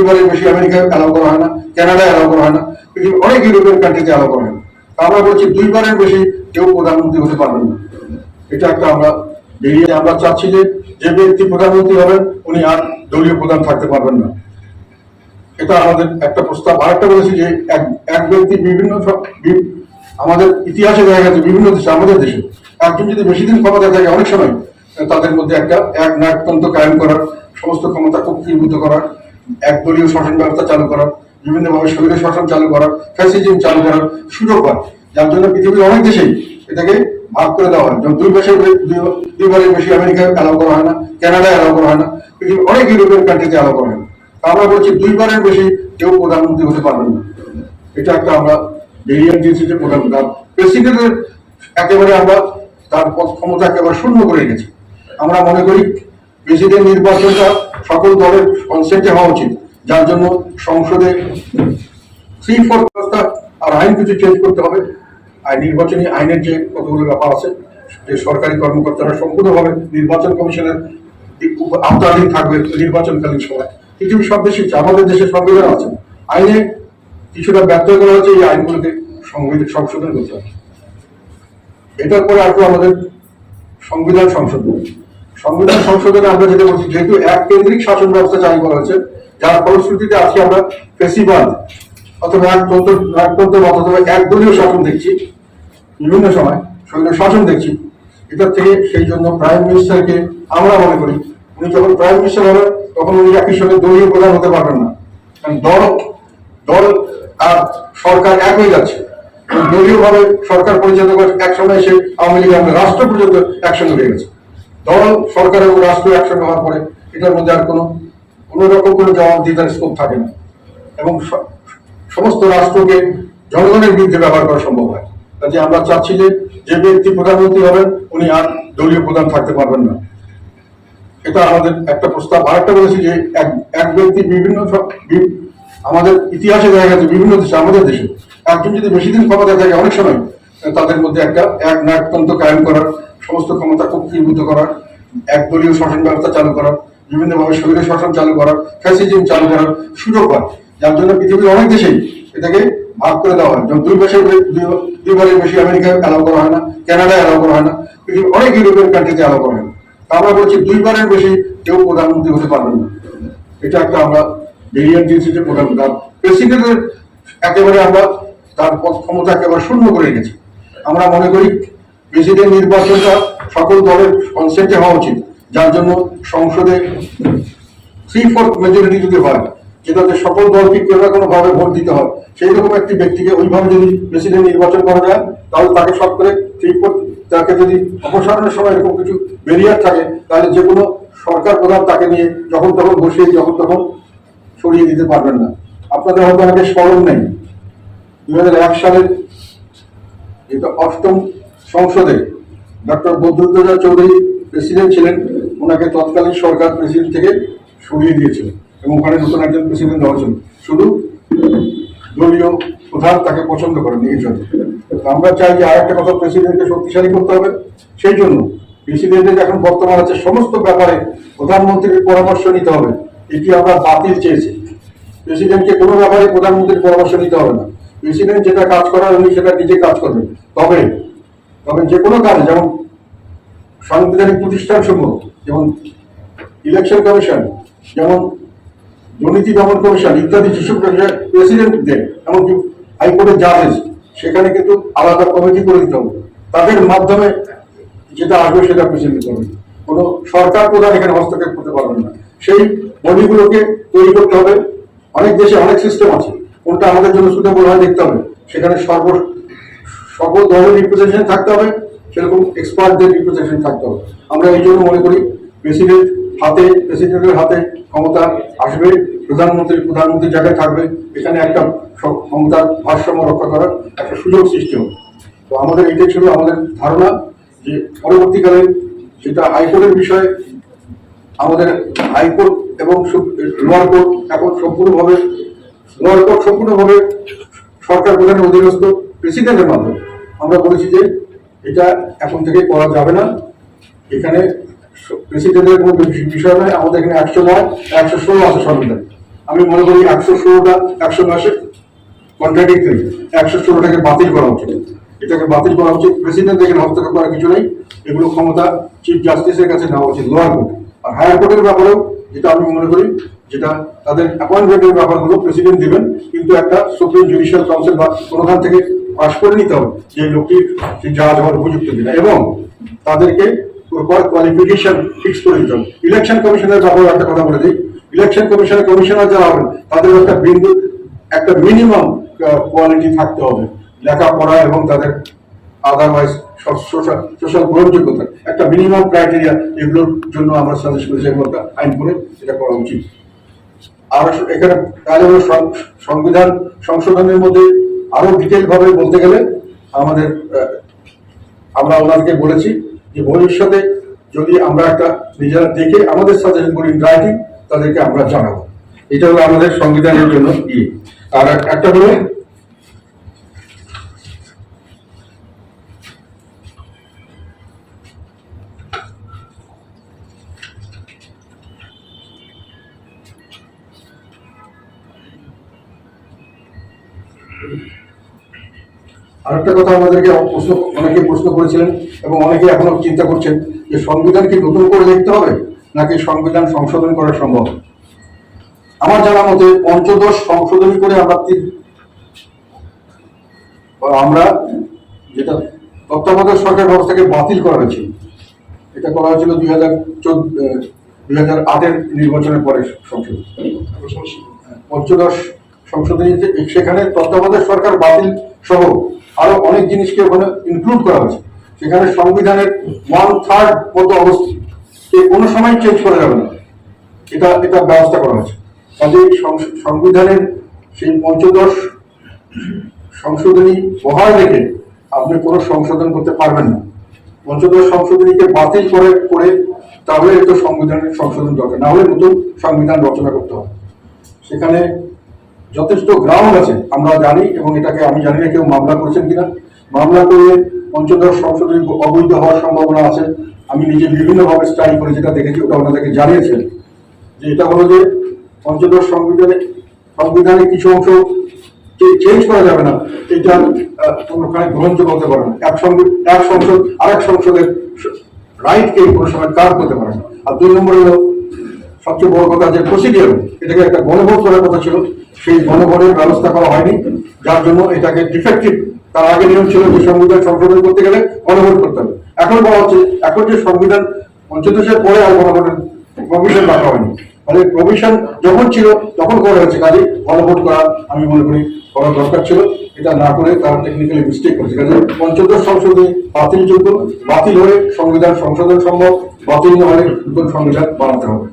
দুইবারের বেশি আমেরিকায় অ্যালাউ করা হয় না, কানাডায় অ্যালাউ করা হয় না অনেক ইউরোপিয়ান কান্ট্রিতে অ্যালাউ করা হয় না। আমরা বলছি দুইবারের বেশি কেউ প্রধানমন্ত্রী হতে পারবেন না। এটা একটা আমরা বেরিয়ে আমরা চাচ্ছি যে যে ব্যক্তি প্রধানমন্ত্রী হবেন, উনি আর দলীয় প্রধান থাকতে পারবেন না। এটা আমাদের একটা প্রস্তাব। আরেকটা বলেছি যে এক এক ব্যক্তি বিভিন্ন আমাদের ইতিহাসে দেখা গেছে বিভিন্ন দেশে, আমাদের দেশে, একজন যদি বেশি দিন ক্ষমতা থাকে অনেক সময়, তাদের মধ্যে একটা এক নায়কতন্ত্র কায়েম করার সমস্ত ক্ষমতা কক্ষীভূত করার একদলীয় শাসন ব্যবস্থা চালু করার, বিভিন্নভাবে শরীরের শাসন চালু করার, ফ্যাসিজম চালু করার সুযোগ হয় যার জন্য পৃথিবীর অনেক দেশেই এটাকে ভাগ করে দেওয়া হয়। যেমন দুই দুইবারের বেশি আমেরিকায় অ্যালাউ করা হয় না কানাডায় অ্যালাউ করা হয় না, পৃথিবীর অনেক ইউরোপিয়ান কান্ট্রিতে অ্যালাউ করা হয় না। আমরা বলছি দুইবারের বেশি কেউ প্রধানমন্ত্রী হতে পারবেন না। এটা একটা আমরা ভেরিয়েন্ট দিয়েছি প্রধান প্রেসিডেন্টের একেবারে আমরা তার ক্ষমতা একেবারে শূন্য করে রেখেছি। আমরা মনে করি প্রেসিডেন্ট নির্বাচনটা সকল দলের কনসেন্টে হওয়া উচিত। যার জন্য সংসদে থ্রি ফোর ব্যবস্থা আর আইন কিছু চেঞ্জ করতে হবে। আর নির্বাচনী আইনের যে কতগুলো ব্যাপার আছে, যে সরকারি কর্মকর্তারা সম্পূর্ণভাবে নির্বাচন কমিশনের আওতাধীন থাকবে নির্বাচনকালীন সময় পৃথিবীর সব দেশে আমাদের দেশে সংবিধান আছে। আইনে কিছুটা ব্যর্থ করা হচ্ছে এই আইনগুলোকে সংবিধান সংশোধন করতে হবে। এটার পরে আসব আমাদের সংবিধান সংশোধন সংবিধান সংশোধনে আমরা যেটা বলছি, যেহেতু এক কেন্দ্রিক শাসন ব্যবস্থা চালু করা হয়েছে, যার ফলশ্রুতিতে আজকে আমরা ফেসিবাদ অথবা একতন্ত্র একতন্ত্র অথবা একদলীয় শাসন দেখছি, বিভিন্ন সময় শরীরের শাসন দেখছি। এটার থেকে সেই জন্য প্রাইম মিনিস্টারকে আমরা মনে করি, উনি যখন প্রাইম মিনিস্টার হবেন, তখন উনি একই সঙ্গে দলীয় প্রধান হতে পারবেন না। দল দল আর সরকার এক হয়ে যাচ্ছে। দলীয় ভাবে সরকার পরিচালনা করে একসঙ্গে এসে আওয়ামী লীগ রাষ্ট্র পর্যন্ত একসঙ্গে হয়ে গেছে। দল সরকার এবং রাষ্ট্র একসঙ্গে হওয়ার পরে এটার মধ্যে আর কোনো কোনো রকম কোনো জবাবদিহিতার স্কোপ থাকে না। এবং সমস্ত রাষ্ট্রকে জনগণের বিরুদ্ধে ব্যবহার করা সম্ভব হয়। কাজে আমরা চাচ্ছি যে যে ব্যক্তি প্রধানমন্ত্রী হবেন, উনি আর দলীয় প্রধান থাকতে পারবেন না। এটা আমাদের একটা প্রস্তাব। আরেকটা বলেছি যে, এক এক ব্যক্তি বিভিন্ন আমাদের ইতিহাসে দেখা গেছে বিভিন্ন দেশে, আমাদের দেশে। একজন যদি বেশি দিন ক্ষমতায় থাকে অনেক সময়, তাদের মধ্যে একটা এক নায়কতন্ত্র কায়েম করার সমস্ত ক্ষমতা কক্ষীভূত করার একদলীয় শাসন ব্যবস্থা চালু করার বিভিন্নভাবে শরীরের শাসন চালু করার ফ্যাসিজম চালু করার সুযোগ হয় যার জন্য পৃথিবীর অনেক দেশেই এটাকে ভাগ করে দেওয়া হয়। যেমন দুই বছর দুই- দুইবারের বেশি আমেরিকায় অ্যালাউ করা হয় না কানাডায় অ্যালাউ করা হয় না, পৃথিবীর অনেক ইউরোপিয়ান কান্ট্রিতে অ্যালাউ করা হয় না। আমরা বলছি দুইবারের বেশি কেউ প্রধানমন্ত্রী হতে পারবেন না। এটা একটা আমরা যে প্রধান প্রেসিডেন্টের একেবারে আমরা তার ক্ষমতা একেবারে শূন্য করে রেখেছি আমরা মনে করি প্রেসিডেন্ট নির্বাচনটা সকল দলের কনসেন্টে হওয়া উচিত। যার জন্য সংসদে থ্রি ফোর্থ মেজরিটি যদি হয়, যেটাতে সকল দলকে কেউ না কোনোভাবে ভোট দিতে হয় সেই রকম একটি ব্যক্তিকে ওইভাবে যদি প্রেসিডেন্ট নির্বাচন করা যায়, তাহলে তাকে সব করে থ্রি ফোর্থ তাকে যদি অপসারণের সময় এরকম কিছু ব্যারিয়ার থাকে, তাহলে যে কোনো সরকার প্রধান তাকে নিয়ে যখন তখন বসিয়ে, যখন তখন সরিয়ে দিতে পারবেন না। আপনাদের হয়তো অনেকে স্মরণ নেই। দু হাজার এক সালের এটা অষ্টম সংসদে ডক্টর বদরুদ্দোজা চৌধুরী প্রেসিডেন্ট ছিলেন, ওনাকে তৎকালীন সরকার প্রেসিডেন্ট থেকে সরিয়ে দিয়েছিল এবং ওখানে নতুন একজন প্রেসিডেন্ট ছিল শুধু দলীয় প্রধান তাকে পছন্দ করেন এই জন্য। আমরা চাই যে আরেকটা কথা প্রেসিডেন্টকে শক্তিশালী করতে হবে। সেই জন্য প্রেসিডেন্টের এখন বর্তমান আছে সমস্ত ব্যাপারে প্রধানমন্ত্রীর পরামর্শ নিতে হবে। এটি আমরা বাতিল চেয়েছি। প্রেসিডেন্টকে কোনো ব্যাপারে প্রধানমন্ত্রীর পরামর্শ নিতে হবে না। প্রেসিডেন্ট যেটা কাজ করার, উনি সেটা নিজে কাজ করবেন। তবে তবে যে কোনো কাজ, যেমন সাংবিধানিক প্রতিষ্ঠান সমূহ যেমন ইলেকশন কমিশন যেমন দুর্নীতি দমন কমিশন ইত্যাদি যেসব প্রেসিডেন্ট দেন এমনকি হাইকোর্টের জাজেস সেখানে কিন্তু আলাদা কমিটি করে দিতে হবে। তাদের মাধ্যমে যেটা আসবে সেটা প্রেসিডেন্ট করবে কোনো সরকার প্রধান এখানে হস্তক্ষেপ করতে পারবেন না। সেই বডিগুলোকে তৈরি করতে হবে। অনেক দেশে অনেক সিস্টেম আছে। কোনটা আমাদের জন্য সুটেবল হয় দেখতে হবে। সেখানে সর্ব সকল ধরনের রিপ্রেজেন্টেশন থাকতে হবে, সেরকম এক্সপার্টদের রিপ্রেজেন্টেশন থাকতে হবে। আমরা এই জন্য মনে করি প্রেসিডেন্ট হাতে প্রেসিডেন্টের হাতে ক্ষমতা আসবে, প্রধানমন্ত্রী, প্রধানমন্ত্রীর জায়গায় থাকবে, এখানে একটা ক্ষমতার ভারসাম্য রক্ষা করার একটা সুযোগ সৃষ্টি হবে। তো আমাদের এটাই ছিল আমাদের ধারণা যে পরবর্তীকালে যেটা হাইকোর্টের বিষয়ে আমাদের হাইকোর্ট এবং লোয়ার কোর্ট এখন সম্পূর্ণভাবে, লোয়ার কোর্ট সম্পূর্ণভাবে সরকার প্রধানের অধীনস্থ প্রেসিডেন্টের মাধ্যমে। আমরা বলেছি যে এটা এখন থেকে করা যাবে না। এখানে প্রেসিডেন্টের কোনো বিষয় নয়, আমাদের এখানে একশো নয়, একশো ষোলো আছে সংবিধান আমি মনে করি একশো ষোলোটা, একশো মাসে কন্ট্রাডিক্টরি একশো ষোলোটাকে বাতিল করা উচিত। এটাকে বাতিল করা উচিত। প্রেসিডেন্ট এখানে হস্তক্ষেপ করার কিছু নেই। এগুলো ক্ষমতা চিফ জাস্টিসের কাছে নেওয়া উচিত লোয়ার কোর্ট আর হায়ার কোর্টের ব্যাপারেও যেটা আমি মনে করি, যেটা তাদের অ্যাপয়েন্টমেন্টের ব্যাপারগুলো প্রেসিডেন্ট দিবেন, কিন্তু একটা সুপ্রিম জুডিশিয়াল কাউন্সিল বা কোনোখান থেকে পাশ করে নিতে হবে। যে লোকটি জাজ হওয়ার উপযুক্ত কিনা। এবং তাদেরকে কোয়ালিফিকেশন ফিক্স করে দিতে হবে। ইলেকশন কমিশনের ব্যাপারে একটা কথা বলে দিই। ইলেকশন কমিশনের কমিশনার যারা হবেন, তাদের একটা বিন্দু, একটা মিনিমাম কোয়ালিটি থাকতে হবে। লেখাপড়া এবং তাদের আদারওয়াইজ সোশ্যাল গ্রহণযোগ্যতা একটা মিনিমাম ক্রাইটেরিয়া এগুলোর জন্য আমরা সাজেস্ট করেছি একটা আইন করে এটা করা উচিত। আর এখানে তাহলে সংবিধান, সংশোধনের মধ্যে আরও ডিটেল ভাবে বলতে গেলে আমাদের আমরা ওনাদেরকে বলেছি যে ভবিষ্যতে যদি আমরা একটা নিজেরা দেখে আমাদের সাজেশন করি রাইটিং তাদেরকে আমরা জানাব। এটা হলো আমাদের সংবিধানের জন্য ই আর একটা হলো আরেকটা কথা আমাদেরকে প্রশ্ন অনেকে প্রশ্ন করেছিলেন এবং অনেকে এখনও চিন্তা করছেন যে সংবিধান কি নতুন করে লিখতে হবে নাকি সংবিধান সংশোধন করা সম্ভব? আমার জানা মতে পঞ্চদশ সংশোধন করে আমরা আমরা যেটা তত্ত্বাবধায়ক সরকার ব্যবস্থাকে বাতিল করা হয়েছিল এটা করা হয়েছিল দুই হাজার চোদ্দ দুই হাজার আটের নির্বাচনের পরে সংশোধন পঞ্চদশ সংশোধনীতে সেখানে তত্ত্বাবধায়ক সরকার বাতিল সহ আরও অনেক জিনিসকে ওখানে ইনক্লুড করা হয়েছে। সেখানে সংবিধানের ওয়ান থার্ড মতো অবস্থিত কোনো সময় চেঞ্জ করা যাবে না। এটা এটা ব্যবস্থা করা হয়েছে। কাজে সংবিধানের সেই পঞ্চদশ সংশোধনী বহাল রেখে আপনি কোনো সংশোধন করতে পারবেন না। পঞ্চদশ সংশোধনীকে বাতিল করে করে তাহলে তো সংবিধানের সংশোধন দরকার। না হলে নতুন সংবিধান রচনা করতে হবে। সেখানে যথেষ্ট গ্রাউন্ড আছে, আমরা জানি এবং এটাকে আমি জানি না কেউ মামলা করেছেন কিনা। মামলা করলে পঞ্চদশ সংসদে অবৈধ হওয়ার সম্ভাবনা আছে। আমি নিজে বিভিন্নভাবে স্টাডি করে যেটা দেখেছি, ওটা ওনাদেরকে জানিয়েছেন। যে এটা হলো যে পঞ্চদশ সংবিধানে সংবিধানে কিছু অংশ চেঞ্জ করা যাবে না। এটা কোনোখানে গ্রহণযোগ্য হতে পারে না। এক সংবিধান এক সংসদ আরেক সংসদের রাইটকে কোনো সময় কার করতে পারে না। আর দুই নম্বর হলো সবচেয়ে বড় কথা যে প্রসিডিয়ার এটাকে একটা গণভোট করার কথা ছিল, সেই গণভোটের ব্যবস্থা করা হয়নি। যার জন্য এটাকে ডিফেক্টিভ তার আগে নিয়ম ছিল যে সংবিধান সংশোধন করতে গেলে গণভোট করতে হবে। এখন বলা হচ্ছে, এখন যে সংবিধান পঞ্চদশের পরে আর গণভোটের প্রভিশন রাখা হয়নি। তাহলে প্রভিশন যখন ছিল, তখন করা হয়েছে কাজে, গণভোট করা আমি মনে করি করা দরকার ছিল। এটা না করে তারা টেকনিক্যালি মিস্টেক করেছে। কাজে পঞ্চদশ সংশোধনী বাতিলযোগ্য, বাতিল হয়ে সংবিধান সংশোধন সম্ভব, বাতিল না হলে নতুন সংবিধান বানাতে হবে।